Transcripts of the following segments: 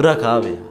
Bırak abi ya.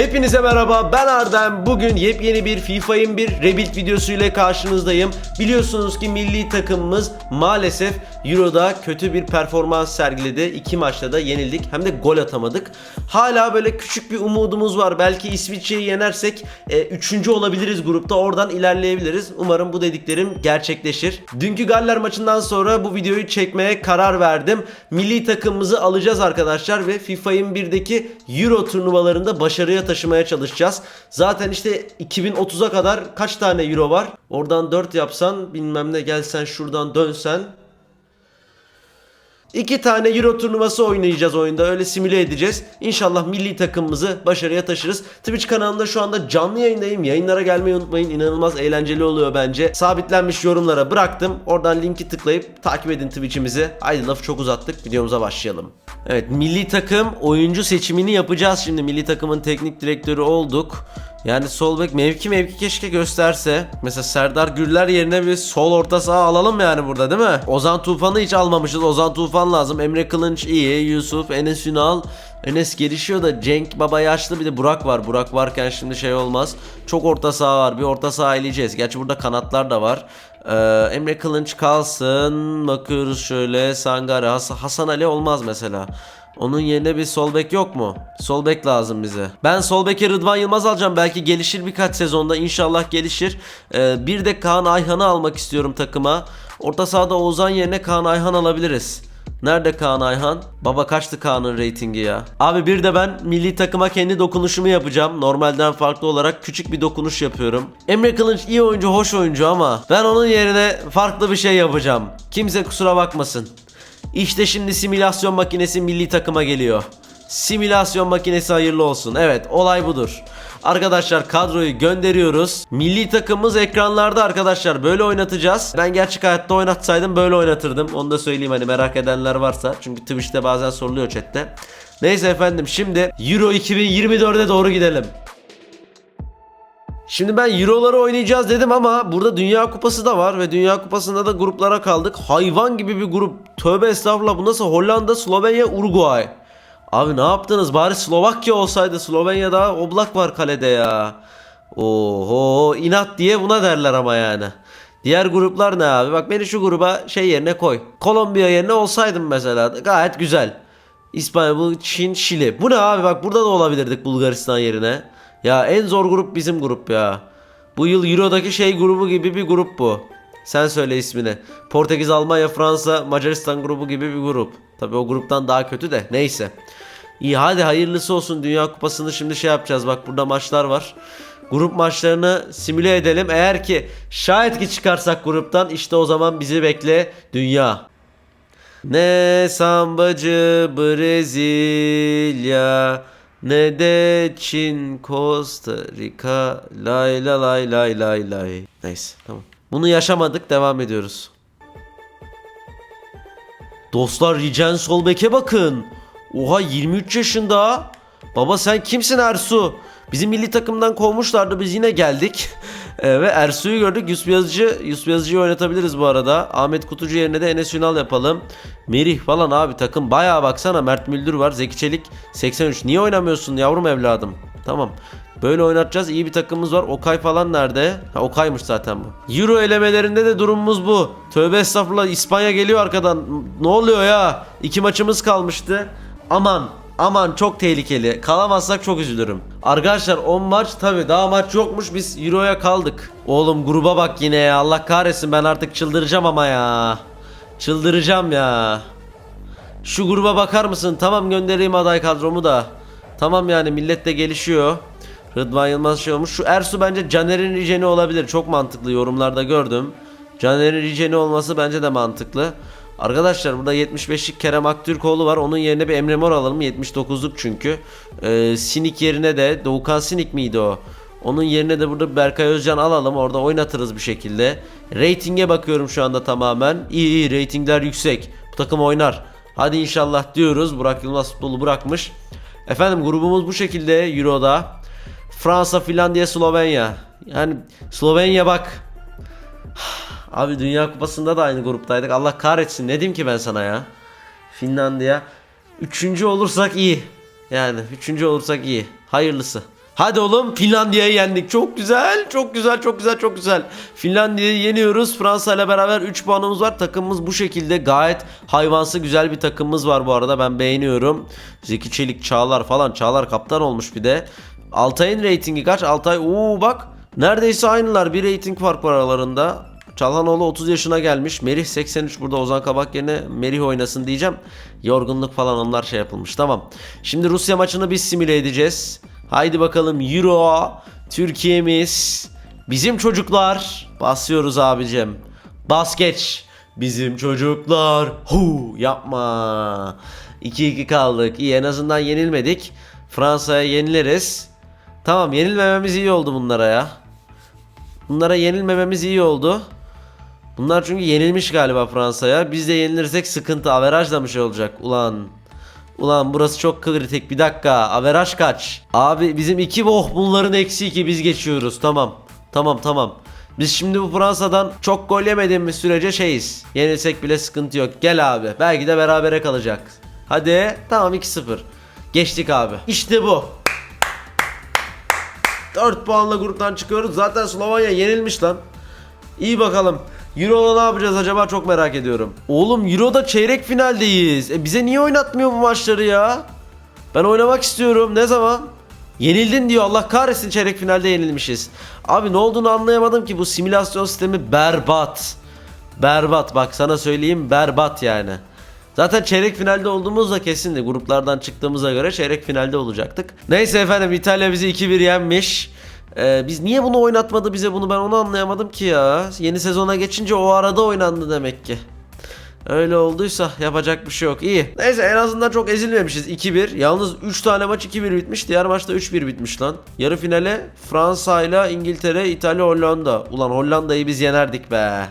Hepinize merhaba ben Ardem. Bugün yepyeni bir FIFA 21 Rebuild videosu ile karşınızdayım. Biliyorsunuz ki milli takımımız maalesef Euro'da kötü bir performans sergiledi. İki maçta da yenildik hem de gol atamadık. Hala böyle küçük bir umudumuz var. Belki İsviçre'yi yenersek e, üçüncü olabiliriz grupta. Oradan ilerleyebiliriz. Umarım bu dediklerim gerçekleşir. Dünkü Galler maçından sonra bu videoyu çekmeye karar verdim. Milli takımımızı alacağız arkadaşlar ve FIFA 21'deki Euro turnuvalarında başarıya taşımaya çalışacağız. Zaten işte 2030'a kadar kaç tane Euro var? Oradan 4 yapsan bilmem ne gelsen şuradan dönsen İki tane Euro turnuvası oynayacağız oyunda. Öyle simüle edeceğiz. İnşallah milli takımımızı başarıya taşırız. Twitch kanalında şu anda canlı yayındayım. Yayınlara gelmeyi unutmayın. İnanılmaz eğlenceli oluyor bence. Sabitlenmiş yorumlara bıraktım. Oradan linki tıklayıp takip edin Twitch'imizi. Haydi lafı çok uzattık. Videomuza başlayalım. Evet milli takım oyuncu seçimini yapacağız şimdi. Milli takımın teknik direktörü olduk. Yani sol bek mevki mevki keşke gösterse. Mesela Serdar Gürler yerine bir sol orta saha alalım yani burada değil mi? Ozan Tufan'ı hiç almamışız. Ozan Tufan lazım. Emre Kılınç iyi. Yusuf, Enes Ünal. Enes gelişiyor da Cenk Baba yaşlı bir de Burak var. Burak varken şimdi şey olmaz. Çok orta saha var. Bir orta saha eleyeceğiz. Gerçi burada kanatlar da var. Ee, Emre Kılınç kalsın. Bakıyoruz şöyle. Sangare. Has- Hasan Ali olmaz mesela. Onun yerine bir sol bek yok mu? Sol bek lazım bize. Ben sol beke Rıdvan Yılmaz alacağım. Belki gelişir birkaç sezonda. İnşallah gelişir. Ee, bir de Kaan Ayhan'ı almak istiyorum takıma. Orta sahada Ozan yerine Kaan Ayhan alabiliriz. Nerede Kaan Ayhan? Baba kaçtı Kaan'ın reytingi ya? Abi bir de ben milli takıma kendi dokunuşumu yapacağım. Normalden farklı olarak küçük bir dokunuş yapıyorum. Emre Kılınç iyi oyuncu, hoş oyuncu ama ben onun yerine farklı bir şey yapacağım. Kimse kusura bakmasın. İşte şimdi simülasyon makinesi milli takıma geliyor. Simülasyon makinesi hayırlı olsun. Evet olay budur. Arkadaşlar kadroyu gönderiyoruz. Milli takımımız ekranlarda arkadaşlar. Böyle oynatacağız. Ben gerçek hayatta oynatsaydım böyle oynatırdım. Onu da söyleyeyim hani merak edenler varsa. Çünkü Twitch'te bazen soruluyor chatte. Neyse efendim şimdi Euro 2024'e doğru gidelim. Şimdi ben Euro'ları oynayacağız dedim ama burada Dünya Kupası da var ve Dünya Kupası'nda da gruplara kaldık. Hayvan gibi bir grup. Tövbe estağfurullah bu nasıl Hollanda, Slovenya, Uruguay. Abi ne yaptınız? Bari Slovakya olsaydı. Slovenya'da Oblak var kalede ya. Oho inat diye buna derler ama yani. Diğer gruplar ne abi? Bak beni şu gruba şey yerine koy. Kolombiya yerine olsaydım mesela. Gayet güzel. İspanya, Çin, Şili. Bu ne abi? Bak burada da olabilirdik Bulgaristan yerine. Ya en zor grup bizim grup ya. Bu yıl Euro'daki şey grubu gibi bir grup bu. Sen söyle ismini. Portekiz, Almanya, Fransa, Macaristan grubu gibi bir grup. Tabi o gruptan daha kötü de neyse. İyi hadi hayırlısı olsun Dünya Kupası'nı şimdi şey yapacağız. Bak burada maçlar var. Grup maçlarını simüle edelim. Eğer ki şayet ki çıkarsak gruptan işte o zaman bizi bekle dünya. Ne sambacı Brezilya ne de Çin, Costa Rica lay la lay lay lay lay. Neyse tamam. Bunu yaşamadık devam ediyoruz. Dostlar Rican Solbek'e bakın. Oha 23 yaşında. Baba sen kimsin Ersu? Bizim milli takımdan kovmuşlardı biz yine geldik. Ee, ve Ersu'yu gördük. Yusuf Yazıcı, Yusuf Yazıcı'yı oynatabiliriz bu arada. Ahmet Kutucu yerine de Enes Ünal yapalım. Merih falan abi takım bayağı baksana. Mert Müldür var. Zeki Çelik 83. Niye oynamıyorsun yavrum evladım? Tamam. Böyle oynatacağız. İyi bir takımımız var. Okay falan nerede? Ha Okay'mış zaten bu. Euro elemelerinde de durumumuz bu. Tövbe estağfurullah İspanya geliyor arkadan. Ne oluyor ya? İki maçımız kalmıştı. Aman aman çok tehlikeli. Kalamazsak çok üzülürüm. Arkadaşlar 10 maç tabi daha maç yokmuş biz Euro'ya kaldık. Oğlum gruba bak yine ya. Allah kahretsin ben artık çıldıracağım ama ya. Çıldıracağım ya. Şu gruba bakar mısın? Tamam göndereyim aday kadromu da. Tamam yani millet de gelişiyor. Rıdvan Yılmaz şey olmuş. Şu Ersu bence Caner'in Riceni olabilir. Çok mantıklı yorumlarda gördüm. Caner'in Riceni olması bence de mantıklı. Arkadaşlar burada 75'lik Kerem Aktürkoğlu var. Onun yerine bir Emre Mor alalım. 79'luk çünkü. Ee, Sinik yerine de Doğukan Sinik miydi o? Onun yerine de burada Berkay Özcan alalım. Orada oynatırız bir şekilde. Rating'e bakıyorum şu anda tamamen. İyi iyi ratingler yüksek. Bu takım oynar. Hadi inşallah diyoruz. Burak Yılmaz futbolu bırakmış. Efendim grubumuz bu şekilde Euro'da. Fransa, Finlandiya, Slovenya. Yani Slovenya bak. Abi Dünya Kupası'nda da aynı gruptaydık. Allah kahretsin. Ne diyeyim ki ben sana ya? Finlandiya. Üçüncü olursak iyi. Yani üçüncü olursak iyi. Hayırlısı. Hadi oğlum Finlandiya'yı yendik. Çok güzel, çok güzel, çok güzel, çok güzel. Finlandiya'yı yeniyoruz. Fransa ile beraber 3 puanımız var. Takımımız bu şekilde gayet hayvansı güzel bir takımımız var bu arada. Ben beğeniyorum. Zeki Çelik, Çağlar falan. Çağlar kaptan olmuş bir de. Altay'ın reytingi kaç? Altay uuu bak. Neredeyse aynılar. Bir reyting fark var aralarında. Çalhanoğlu 30 yaşına gelmiş. Merih 83 burada Ozan Kabak yerine Merih oynasın diyeceğim. Yorgunluk falan onlar şey yapılmış. Tamam. Şimdi Rusya maçını biz simüle edeceğiz. Haydi bakalım Euro Türkiye'miz bizim çocuklar basıyoruz abicim. Bas geç. Bizim çocuklar. Hu yapma. 2-2 kaldık. İyi en azından yenilmedik. Fransa'ya yeniliriz. Tamam yenilmememiz iyi oldu bunlara ya. Bunlara yenilmememiz iyi oldu. Bunlar çünkü yenilmiş galiba Fransa'ya. Biz de yenilirsek sıkıntı. Averaj da mı şey olacak? Ulan. Ulan burası çok kritik. Bir dakika. Averaj kaç? Abi bizim iki oh bunların eksi iki biz geçiyoruz. Tamam. Tamam tamam. Biz şimdi bu Fransa'dan çok gol yemediğimiz sürece şeyiz. Yenilsek bile sıkıntı yok. Gel abi. Belki de berabere kalacak. Hadi. Tamam 2-0. Geçtik abi. İşte bu. 4 puanla gruptan çıkıyoruz. Zaten Slovenya yenilmiş lan. İyi bakalım. Euro'da ne yapacağız acaba çok merak ediyorum. Oğlum Euro'da çeyrek finaldeyiz. E bize niye oynatmıyor bu maçları ya? Ben oynamak istiyorum. Ne zaman? Yenildin diyor. Allah kahretsin çeyrek finalde yenilmişiz. Abi ne olduğunu anlayamadım ki bu simülasyon sistemi berbat. Berbat bak sana söyleyeyim berbat yani. Zaten çeyrek finalde olduğumuz da kesindi. Gruplardan çıktığımıza göre çeyrek finalde olacaktık. Neyse efendim İtalya bizi 2-1 yenmiş. Ee, biz niye bunu oynatmadı bize bunu ben onu anlayamadım ki ya. Yeni sezona geçince o arada oynandı demek ki. Öyle olduysa yapacak bir şey yok. İyi. Neyse en azından çok ezilmemişiz. 2-1. Yalnız 3 tane maç 2-1 bitmiş. Diğer maçta 3-1 bitmiş lan. Yarı finale Fransa ile İngiltere, İtalya, Hollanda. Ulan Hollanda'yı biz yenerdik be.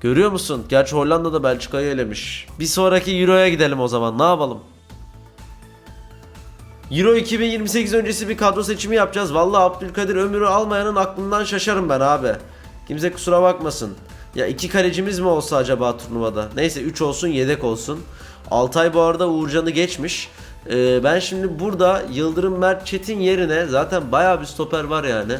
Görüyor musun? Gerçi Hollanda da Belçika'yı elemiş. Bir sonraki Euro'ya gidelim o zaman. Ne yapalım? Euro 2028 öncesi bir kadro seçimi yapacağız. Vallahi Abdülkadir Ömür'ü almayanın aklından şaşarım ben abi. Kimse kusura bakmasın. Ya iki kalecimiz mi olsa acaba turnuvada? Neyse 3 olsun yedek olsun. Altay bu arada Uğurcan'ı geçmiş. Ee, ben şimdi burada Yıldırım Mert Çetin yerine zaten bayağı bir stoper var yani.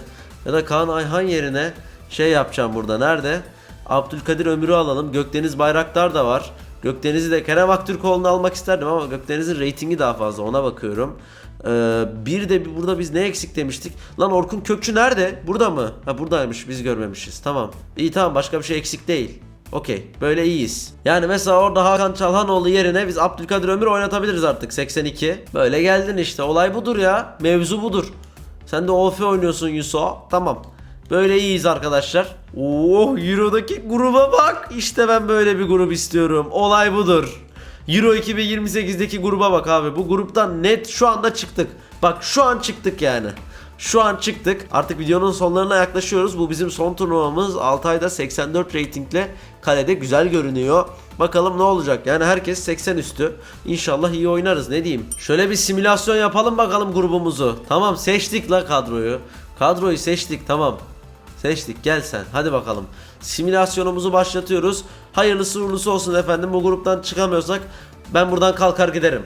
Ya da Kaan Ayhan yerine şey yapacağım burada. Nerede? Abdülkadir Ömür'ü alalım. Gökdeniz Bayraktar da var. Gökdeniz'i de Kerem Aktürkoğlu'nu almak isterdim ama Gökdeniz'in reytingi daha fazla ona bakıyorum. Ee, bir de burada biz ne eksik demiştik? Lan Orkun Kökçü nerede? Burada mı? Ha buradaymış biz görmemişiz. Tamam. İyi tamam başka bir şey eksik değil. Okey. Böyle iyiyiz. Yani mesela orada Hakan Çalhanoğlu yerine biz Abdülkadir Ömür oynatabiliriz artık 82. Böyle geldin işte. Olay budur ya. Mevzu budur. Sen de OF oynuyorsun Yuso. Tamam. Böyle iyiyiz arkadaşlar. Oh Euro'daki gruba bak. İşte ben böyle bir grup istiyorum. Olay budur. Euro 2028'deki gruba bak abi. Bu gruptan net şu anda çıktık. Bak şu an çıktık yani. Şu an çıktık. Artık videonun sonlarına yaklaşıyoruz. Bu bizim son turnuvamız. 6 ayda 84 reytingle kalede güzel görünüyor. Bakalım ne olacak. Yani herkes 80 üstü. İnşallah iyi oynarız ne diyeyim. Şöyle bir simülasyon yapalım bakalım grubumuzu. Tamam seçtik la kadroyu. Kadroyu seçtik tamam. Seçtik gel sen hadi bakalım. Simülasyonumuzu başlatıyoruz. Hayırlısı uğurlusu olsun efendim. Bu gruptan çıkamıyorsak ben buradan kalkar giderim.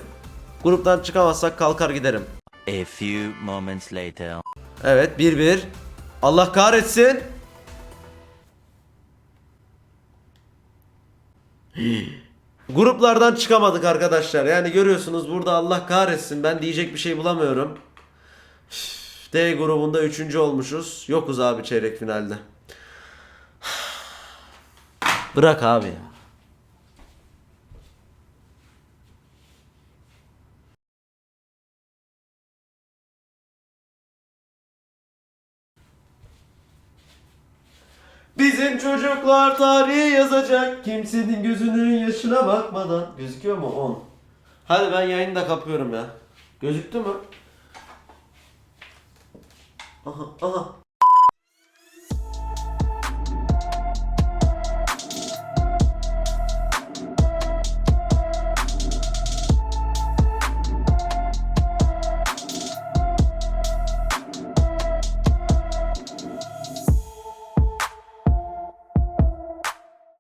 Gruptan çıkamazsak kalkar giderim. A few moments later. Evet 1-1. Allah kahretsin. Gruplardan çıkamadık arkadaşlar. Yani görüyorsunuz burada Allah kahretsin. Ben diyecek bir şey bulamıyorum. D grubunda 3. olmuşuz. Yokuz abi çeyrek finalde. Bırak abi ya. Bizim çocuklar tarihi yazacak. Kimsenin gözünün yaşına bakmadan. Gözüküyor mu 10? Hadi ben yayını da kapıyorum ya. Gözüktü mü? Aha aha.